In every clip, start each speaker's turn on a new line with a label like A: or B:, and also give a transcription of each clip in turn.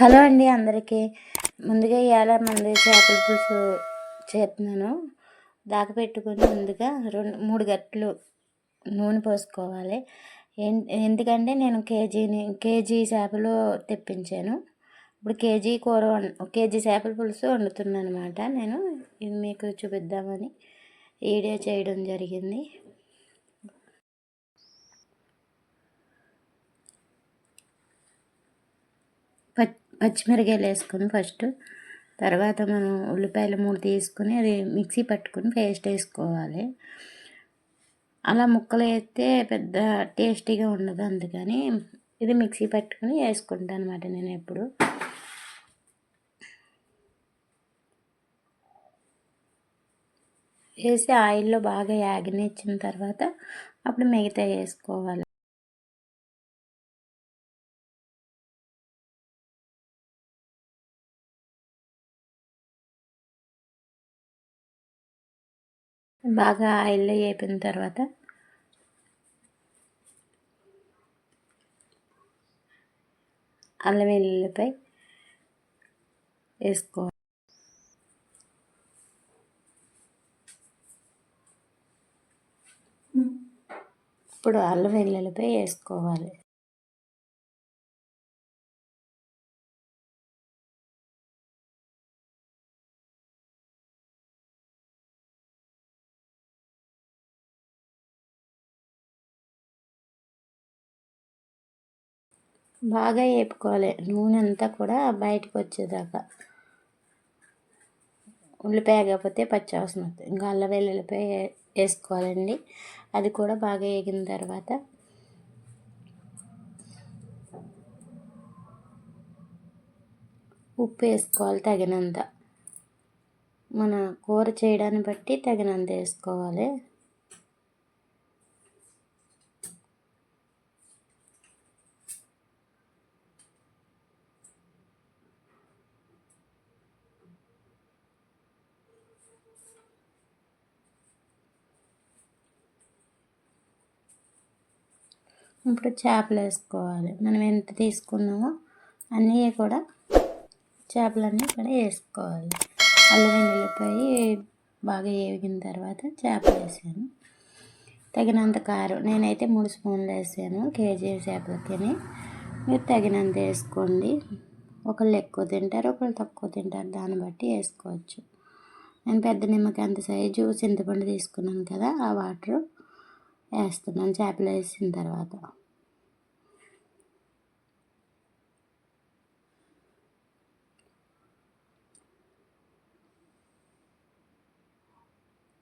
A: hello అండి అందరికీ ముందుగా ఇవాళ మంది చేపల పులుసు చేస్తున్నాను పెట్టుకుని ముందుగా రెండు మూడు గట్లు నూనె పోసుకోవాలి ఎందుకంటే నేను కేజీని కేజీ చేపలు తెప్పించాను ఇప్పుడు కేజీ కూర కేజీ చేపల పులుసు వండుతున్నాను అనమాట నేను ఇవి మీకు చూపిద్దామని వీడియో చేయడం జరిగింది పచ్చిమిరకాయలు వేసుకొని ఫస్ట్ తర్వాత మనం ఉల్లిపాయలు మూడు తీసుకుని అది మిక్సీ పట్టుకుని పేస్ట్ వేసుకోవాలి అలా ముక్కలు వేస్తే పెద్ద టేస్టీగా ఉండదు అందుకని ఇది మిక్సీ పట్టుకుని వేసుకుంటాను అనమాట నేను ఎప్పుడు వేసి ఆయిల్లో బాగా యాగనిచ్చిన తర్వాత అప్పుడు మిగతా వేసుకోవాలి బాగా ఆయిల్ అయిపోయిన తర్వాత అల్లం వెల్లుల్లిపై వేసుకోవాలి ఇప్పుడు అల్లం వెల్లుల్లిపై వేసుకోవాలి బాగా వేపుకోవాలి నూనె అంతా కూడా బయటకు వచ్చేదాకా ఉల్లిపాయ కాకపోతే పచ్చి అవసరం అవుతుంది ఇంకా అల్ల వెల్లుల్లిపాయ వేసుకోవాలండి అది కూడా బాగా వేగిన తర్వాత ఉప్పు వేసుకోవాలి తగినంత మన కూర చేయడాన్ని బట్టి తగినంత వేసుకోవాలి ఇప్పుడు చేపలు వేసుకోవాలి మనం ఎంత తీసుకున్నామో అన్నీ కూడా చేపలన్నీ ఇక్కడ వేసుకోవాలి అల్లం వెళ్ళిపోయి బాగా వేగిన తర్వాత చేపలు వేసాను తగినంత కారం నేనైతే మూడు స్పూన్లు వేసాను కేజీ చేపలకి మీరు తగినంత వేసుకోండి ఒకళ్ళు ఎక్కువ తింటారు ఒకళ్ళు తక్కువ తింటారు దాన్ని బట్టి వేసుకోవచ్చు నేను పెద్ద నిమ్మకాయ అంత సైజు చింతపండు తీసుకున్నాను కదా ఆ వాటర్ వేస్తున్నాను చేపలు వేసిన తర్వాత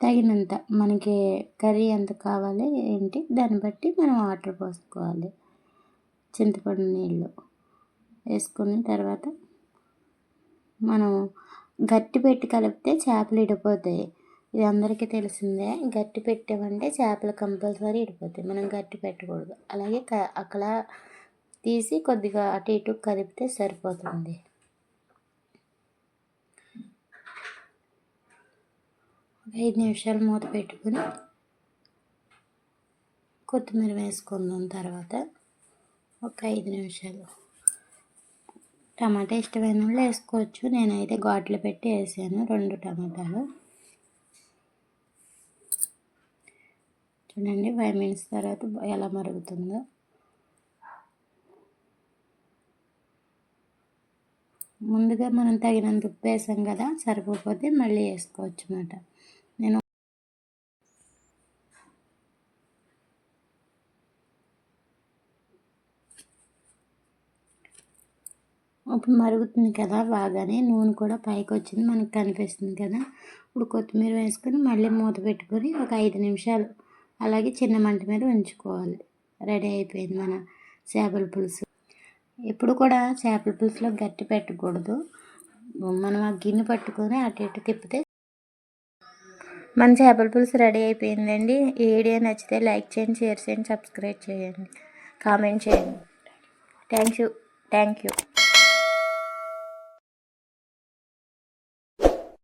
A: తగినంత మనకి కర్రీ ఎంత కావాలి ఏంటి దాన్ని బట్టి మనం వాటర్ పోసుకోవాలి చింతపండు నీళ్ళు వేసుకున్న తర్వాత మనం గట్టి పెట్టి కలిపితే చేపలు ఇడిపోతాయి ఇది అందరికీ తెలిసిందే గట్టి పెట్టామంటే చేపలు కంపల్సరీ ఇడిపోతాయి మనం గట్టి పెట్టకూడదు అలాగే అక్కడ తీసి కొద్దిగా అటు ఇటు కదిపితే సరిపోతుంది ఒక ఐదు నిమిషాలు మూత పెట్టుకుని కొత్తిమీర వేసుకుందాం తర్వాత ఒక ఐదు నిమిషాలు టమాటా ఇష్టమైన వాళ్ళు వేసుకోవచ్చు నేనైతే ఘాట్లు పెట్టి వేసాను రెండు టమాటాలు చూడండి ఫైవ్ మినిట్స్ తర్వాత ఎలా మరుగుతుందో ముందుగా మనం తగినంత ఉప్పు వేసాం కదా సరిపోతే మళ్ళీ వేసుకోవచ్చు అన్నమాట నేను ఉప్పు మరుగుతుంది కదా బాగానే నూనె కూడా పైకి వచ్చింది మనకు కనిపిస్తుంది కదా ఇప్పుడు కొత్తిమీర వేసుకొని మళ్ళీ మూత పెట్టుకొని ఒక ఐదు నిమిషాలు అలాగే చిన్న మంట మీద ఉంచుకోవాలి రెడీ అయిపోయింది మన చేపల పులుసు ఎప్పుడు కూడా చేపల పులుసులో గట్టి పెట్టకూడదు మనం ఆ గిన్నె పట్టుకొని అటు ఇటు తిప్పితే మన చేపల పులుసు రెడీ అయిపోయిందండి ఈ వీడియో నచ్చితే లైక్ చేయండి షేర్ చేయండి సబ్స్క్రైబ్ చేయండి కామెంట్ చేయండి థ్యాంక్ యూ థ్యాంక్ యూ